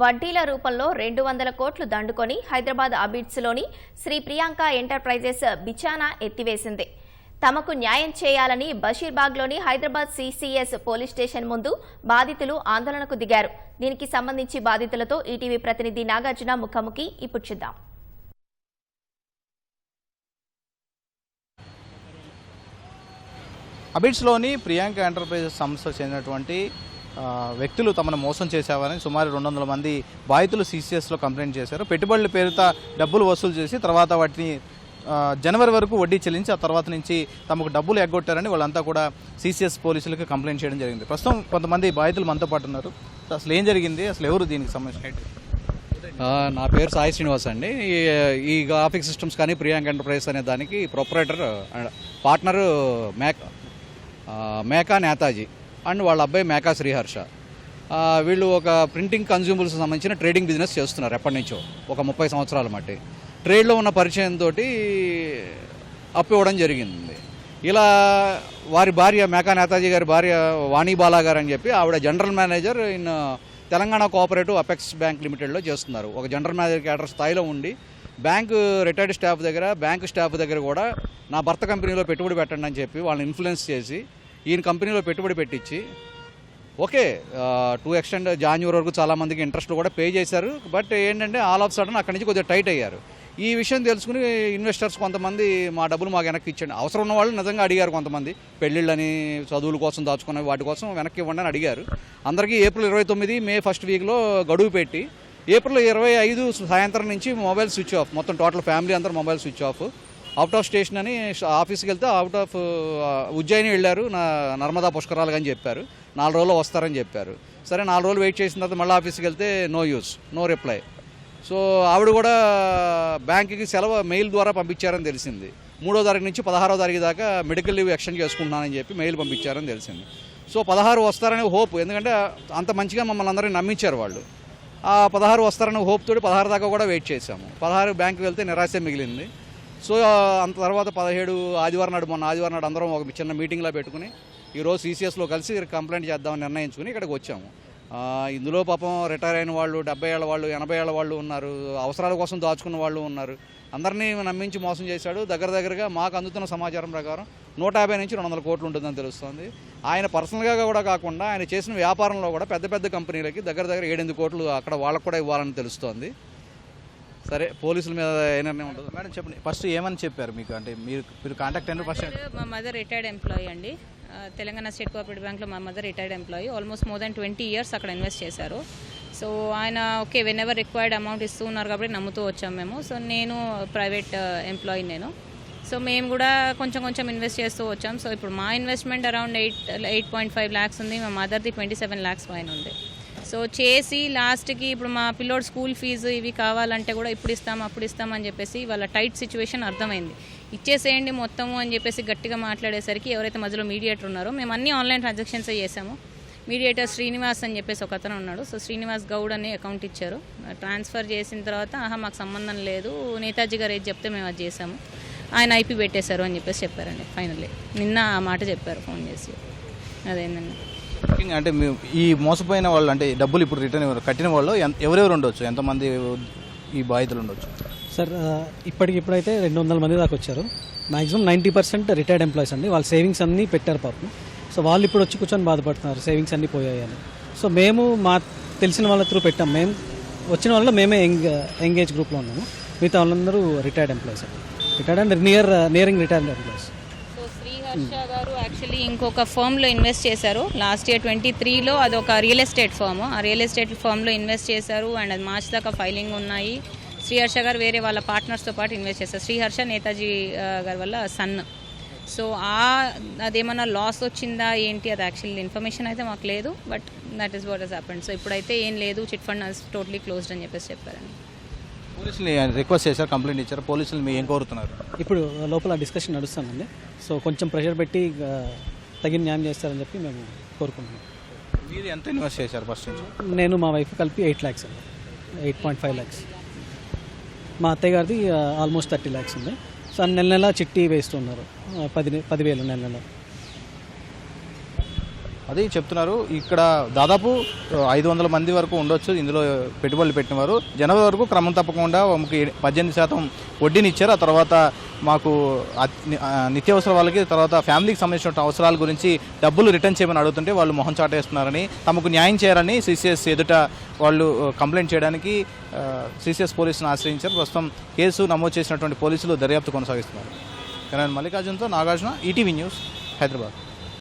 వడ్డీల రూపంలో రెండు వందల కోట్లు దండుకొని హైదరాబాద్ అబిడ్స్లోని శ్రీ ప్రియాంక ఎంటర్ప్రైజెస్ బిచానా ఎత్తివేసింది. తమకు న్యాయం చేయాలని బషీర్బాగ్లోని హైదరాబాద్ సిసిఎస్ పోలీస్ స్టేషన్ ముందు బాధితులు ఆందోళనకు దిగారు. దీనికి సంబంధించి బాధితులతో ఈటీవీ ప్రతినిధి నాగార్జున ముఖాముఖి ఇప్పుడు చూద్దాం. అబిడ్స్లోని ప్రియాంక ఎంటర్ప్రైజెస్ సంస్థకు చెందినటువంటి వ్యక్తులు తమను మోసం చేశారని సుమారు రెండు వందల మంది బాధితులు సీసీఎస్లో కంప్లైంట్ చేశారు. పెట్టుబడుల పేరుతో డబ్బులు వసూలు చేసి తర్వాత వాటిని జనవరి వరకు వడ్డీ చెల్లించి ఆ తర్వాత నుంచి తమకు డబ్బులు ఎగ్గొట్టారని వాళ్ళంతా కూడా సీసీఎస్ పోలీసులకు కంప్లైంట్ చేయడం జరిగింది. ప్రస్తుతం కొంతమంది బాధితులు మనతో పాటు ఉన్నారు. అసలు ఏం జరిగింది? అసలు ఎవరు దీనికి సంబంధించిన నా పేరు సాయి శ్రీనివాస్ అండి. ఈ- గ్రాఫిక్ సిస్టమ్స్ కానీ ప్రియాంక ఎంటర్ప్రైజెస్ అనే దానికి ప్రొపరేటర్ పార్ట్నరు మేక మేకా నేతాజీ. అండ్ వాళ్ళ అబ్బాయి మేకా శ్రీహర్ష. వీళ్ళు ఒక ప్రింటింగ్ కన్జ్యూమర్స్ సంబంధించిన ట్రేడింగ్ బిజినెస్ చేస్తున్నారు ఎప్పటి నుంచో ఒక ముప్పై సంవత్సరాల మట్టి. ట్రేడ్లో ఉన్న పరిచయంతో అప్పు ఇవ్వడం జరిగింది. ఇలా వారి భార్య మేకా నేతాజీ గారి భార్య వాణి బాలా గారు అని చెప్పి ఆవిడ general manager in Telangana cooperative apex bank లిమిటెడ్లో చేస్తున్నారు. ఒక జనరల్ మేనేజర్ క్యాడర్ స్థాయిలో ఉండి బ్యాంకు రిటైర్డ్ స్టాఫ్ దగ్గర బ్యాంకు స్టాఫ్ దగ్గర కూడా నా భర్త కంపెనీలో పెట్టుబడి పెట్టండి అని చెప్పి వాళ్ళని ఇన్ఫ్లుయెన్స్ చేసి ఈయన కంపెనీలో పెట్టుబడి పెట్టించి ఓకే టూ ఎక్స్టెండ్ జాన్యువరి వరకు చాలామందికి ఇంట్రెస్ట్ కూడా పే చేశారు. బట్ ఏంటంటే ఆల్ ఆఫ్ సడన్ అక్కడి నుంచి కొద్దిగా టైట్ అయ్యారు. ఈ విషయం తెలుసుకుని ఇన్వెస్టర్స్ కొంతమంది మా డబ్బులు మాకు వెనక్కి ఇచ్చండి అవసరం ఉన్న వాళ్ళు నిజంగా అడిగారు కొంతమంది. పెళ్ళిళ్ళని చదువుల కోసం దాచుకున్న వాటి కోసం వెనక్కి ఇవ్వండి అని అడిగారు. అందరికీ ఏప్రిల్ ఇరవై తొమ్మిది మే ఫస్ట్ వీక్లో గడువు పెట్టి ఏప్రిల్ ఇరవై ఐదు సాయంత్రం నుంచి మొబైల్ స్విచ్ ఆఫ్ మొత్తం టోటల్ ఫ్యామిలీ అందరూ mobile switch off out of station అని ఆఫీస్కి వెళ్తే అవుట్ ఆఫ్ ఉజ్జయిని వెళ్ళారు నా నర్మదా పుష్కరాలు అని చెప్పారు. నాలుగు రోజులు వస్తారని చెప్పారు. సరే నాలుగు రోజులు వెయిట్ చేసిన తర్వాత మళ్ళీ ఆఫీస్కి వెళ్తే no use no reply. So ఆవిడ కూడా బ్యాంకుకి సెలవు మెయిల్ ద్వారా పంపించారని తెలిసింది. మూడో తారీఖు నుంచి పదహారో తారీఖు దాకా మెడికల్ లీవ్ ఎక్స్టెండ్ చేసుకుంటున్నానని చెప్పి మెయిల్ పంపించారని తెలిసింది. సో పదహారు వస్తారనే హోప్ ఎందుకంటే అంత మంచిగా మమ్మల్ని అందరినీ నమ్మించారు వాళ్ళు. ఆ పదహారు వస్తారనే హోప్ తోటి పదహారు దాకా కూడా వెయిట్ చేశాము. పదహారు బ్యాంకుకి వెళ్తే నిరాశ మిగిలింది. సో అంత తర్వాత పదిహేడు ఆదివారం నాడు మొన్న ఆదివారం నాడు అందరం ఒక చిన్న మీటింగ్లో పెట్టుకుని ఈరోజు సీసీఎస్లో కలిసి కంప్లైంట్ చేద్దామని నిర్ణయించుకుని ఇక్కడికి వచ్చాము. ఇందులో పాపం రిటైర్ అయిన వాళ్ళు డెబ్బై ఏళ్ళ వాళ్ళు ఎనభై ఏళ్ళ వాళ్ళు ఉన్నారు అవసరాల కోసం దాచుకున్న వాళ్ళు ఉన్నారు. అందరినీ నమ్మించి మోసం చేశాడు. దగ్గర దగ్గరగా మాకు అందుతున్న సమాచారం ప్రకారం నూట యాభై నుంచి రెండు వందల కోట్లు ఉంటుందని తెలుస్తుంది. ఆయన పర్సనల్గా కూడా కాకుండా ఆయన చేసిన వ్యాపారంలో కూడా పెద్ద పెద్ద కంపెనీలకి దగ్గర దగ్గర ఏడెనిమిది కోట్లు అక్కడ వాళ్ళకు కూడా ఇవ్వాలని తెలుస్తోంది. సరే పోలీసుల మీద ఏ నిర్ణయం ఉంటుంది? మేడం చెప్పండి. ఫస్ట్ ఏమని చెప్పారు మీకు? అంటే మీరు మీరు కాంటాక్ట్ అయిన ఫస్ట్ మా మదర్ రిటైర్డ్ ఎంప్లాయీ అండి. తెలంగాణ స్టేట్ కోఆపరేటివ్ బ్యాంక్లో మా mother retired employee almost more than twenty years అక్కడ ఇన్వెస్ట్ చేశారు. సో ఆయన okay whenever required amount ఇస్తూ ఉన్నారు కాబట్టి నమ్ముతూ వచ్చాం మేము. సో నేను ప్రైవేట్ ఎంప్లాయీ నేను. సో మేము కూడా కొంచెం కొంచెం ఇన్వెస్ట్ చేస్తూ వచ్చాం. సో ఇప్పుడు మా investment around eight eight point five lakhs ఉంది. మా మదర్ది ట్వంటీ సెవెన్ ల్యాక్స్ పైన ఉంది సో చేసి లాస్ట్కి ఇప్పుడు మా పిల్లోడు స్కూల్ ఫీజు ఇవి కావాలంటే కూడా ఇప్పుడు ఇస్తాం అప్పుడు ఇస్తాం అని చెప్పేసి వాళ్ళ టైట్ సిచ్యువేషన్ అర్థమైంది. ఇచ్చేసేయండి మొత్తము అని చెప్పేసి గట్టిగా మాట్లాడేసరికి ఎవరైతే మధ్యలో మీడియేటర్ ఉన్నారో మేము అన్ని ఆన్లైన్ ట్రాన్సాక్షన్స్ చేసాము. మీడియేటర్ శ్రీనివాస్ అని చెప్పేసి ఒక అతను ఉన్నాడు. సో శ్రీనివాస్ గౌడ్ అనే అకౌంట్ ఇచ్చారు. ట్రాన్స్ఫర్ చేసిన తర్వాత ఆహా మాకు సంబంధం లేదు నేతాజీ గారు ఏది చెప్తే మేము అది చేసాము. ఆయన ఐపీ పెట్టేశారు అని చెప్పేసి చెప్పారండి ఫైనల్లీ. నిన్న ఆ మాట చెప్పారు ఫోన్ చేసి. అదేందండి? వర్కింగ్ అంటే ఈ మోసపోయిన వాళ్ళు అంటే డబ్బులు ఇప్పుడు రిటర్న్ ఇవ్వరు కట్టిన వాళ్ళు ఎవరెవరు ఉండొచ్చు? ఎంతమంది ఈ బాధితులు ఉండొచ్చు? సార్ ఇప్పటికి ఇప్పుడైతే రెండు వందల మంది దాకా వచ్చారు. Maximum ninety percent retired employees అండి. వాళ్ళ సేవింగ్స్ అన్నీ పెట్టారు పాపం. సో వాళ్ళు ఇప్పుడు వచ్చి కూర్చొని బాధపడుతున్నారు సేవింగ్స్ అన్నీ పోయాయని సో మేము మా తెలిసిన వాళ్ళ త్రూ పెట్టాం. మేము వచ్చిన వాళ్ళు మేమే ఎంగ్ ఎంగేజ్ గ్రూప్లో ఉన్నాము. మిగతా వాళ్ళందరూ రిటైర్డ్ ఎంప్లాయీస్ అండి. Retired and near nearing retired employees Harsha గారు యాక్చువల్లీ ఇంకొక ఫర్మ్లో ఇన్వెస్ట్ చేశారు. లాస్ట్ ఇయర్ ట్వంటీ త్రీలో అదొక రియల్ ఎస్టేట్ ఫర్మ్ ఆ రియల్ ఎస్టేట్ ఫర్మ్లో ఇన్వెస్ట్ చేశారు అండ్ అది మార్చ్ దాకా ఫైలింగ్ ఉన్నాయి. శ్రీహర్ష గారు వేరే వాళ్ళ పార్ట్నర్స్తో పాటు ఇన్వెస్ట్ చేశారు. శ్రీహర్ష నేతాజీ గారి వల్ల సన్. సో ఆ అదేమన్నా లాస్ వచ్చిందా ఏంటి? అది యాక్చువల్ ఇన్ఫర్మేషన్ అయితే మాకు లేదు but that is what is happened so ఇప్పుడైతే ఏం లేదు చిట్ ఫండ్ టోటలీ క్లోజ్డ్ అని చెప్పేసి చెప్పారండి. పోలీసులు రిక్వెస్ట్ చేశారు కంప్లైంట్ ఇచ్చారు పోలీసులు మీ ఏం కోరుతున్నారు? ఇప్పుడు లోపల డిస్కషన్ నడుస్తుందండి. సో కొంచెం ప్రెషర్ పెట్టి తగిన న్యాయం చేస్తారని చెప్పి మేము కోరుకుంటున్నాం. మీరు ఎంత ఇన్వెస్ట్ చేశారు ఫస్ట్ నుంచి? నేను మా వైఫ్ కలిపి ఎయిట్ ల్యాక్స్ అండి. Eight point five lakhs. మా అత్తయ్య గారిది ఆల్మోస్ట్ థర్టీ ల్యాక్స్ ఉంది. సో నెల నెల చిట్టి వేస్తున్నారు. పది పదివేలు నెల నెల. అది చెప్తున్నారు. ఇక్కడ దాదాపు ఐదు వందల మంది వరకు ఉండొచ్చు. ఇందులో పెట్టుబడులు పెట్టినవారు. జనవరి వరకు క్రమం తప్పకుండా మాకు పద్దెనిమిది శాతం వడ్డీని ఇచ్చారు ఆ తర్వాత మాకు నిత్యావసర వాళ్ళకి తర్వాత ఫ్యామిలీకి సంబంధించిన అవసరాల గురించి డబ్బులు రిటర్న్ చేయమని అడుగుతుంటే వాళ్ళు మొహం చాటేస్తున్నారని తమకు న్యాయం చేయాలని సిసిఎస్ ఎదుట వాళ్ళు కంప్లైంట్ చేయడానికి సిసిఎస్ పోలీసును ఆశ్రయించారు. ప్రస్తుతం కేసు నమోదు చేసినటువంటి పోలీసులు దర్యాప్తు కొనసాగిస్తున్నారు. కానీ మల్లికార్జున్తో నాగార్జున ఈటీవీ న్యూస్ హైదరాబాద్.